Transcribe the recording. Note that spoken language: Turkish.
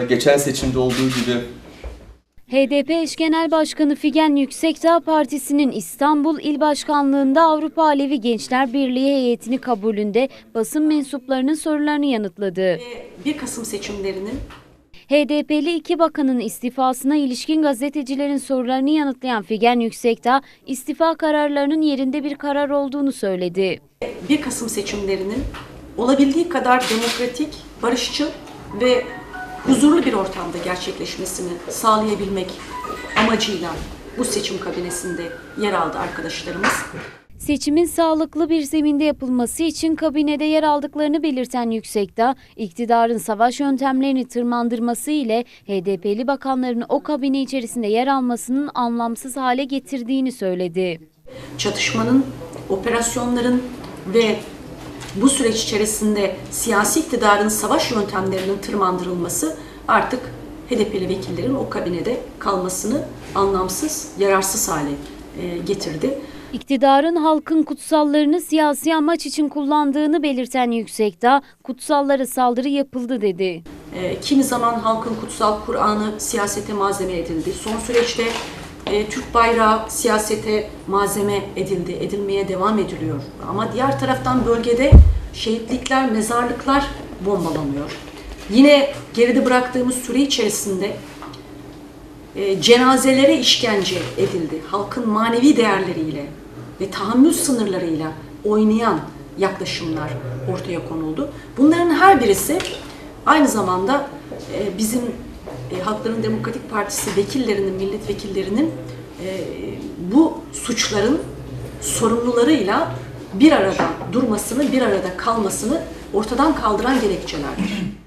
e, geçen seçimde olduğu gibi HDP eş genel başkanı Figen Yüksekdağ Partisi'nin İstanbul İl Başkanlığı'nda Avrupa Alevi Gençler Birliği heyetini kabulünde basın mensuplarının sorularını yanıtladı. 1 Kasım seçimlerinin HDP'li iki bakanın istifasına ilişkin gazetecilerin sorularını yanıtlayan Figen Yüksekdağ, istifa kararlarının yerinde bir karar olduğunu söyledi. 1 Kasım seçimlerinin olabildiği kadar demokratik, barışçıl ve huzurlu bir ortamda gerçekleşmesini sağlayabilmek amacıyla bu seçim kabinesinde yer aldı arkadaşlarımız. Seçimin sağlıklı bir zeminde yapılması için kabinede yer aldıklarını belirten Yüksekdağ, iktidarın savaş yöntemlerini tırmandırması ile HDP'li bakanların o kabine içerisinde yer almasının anlamsız hale getirdiğini söyledi. Çatışmanın, operasyonların ve bu süreç içerisinde siyasi iktidarın savaş yöntemlerinin tırmandırılması artık HDP'li vekillerin o kabinede kalmasını anlamsız, yararsız hale e, getirdi. İktidarın halkın kutsallarını siyasi amaç için kullandığını belirten Yüksekdağ, kutsallara saldırı yapıldı dedi. E, kimi zaman halkın kutsal Kur'an'ı siyasete malzeme edildi. Son süreçte e, Türk bayrağı siyasete malzeme edildi, edilmeye devam ediliyor. Ama diğer taraftan bölgede şehitlikler, mezarlıklar bombalanıyor. Yine geride bıraktığımız süre içerisinde e, cenazelere işkence edildi. Halkın manevi değerleriyle ve tahammül sınırlarıyla oynayan yaklaşımlar ortaya konuldu. Bunların her birisi aynı zamanda e, bizim e, Halkların Demokratik Partisi vekillerinin, milletvekillerinin e, bu suçların sorumlularıyla bir arada durmasını, bir arada kalmasını ortadan kaldıran gerekçelerdir.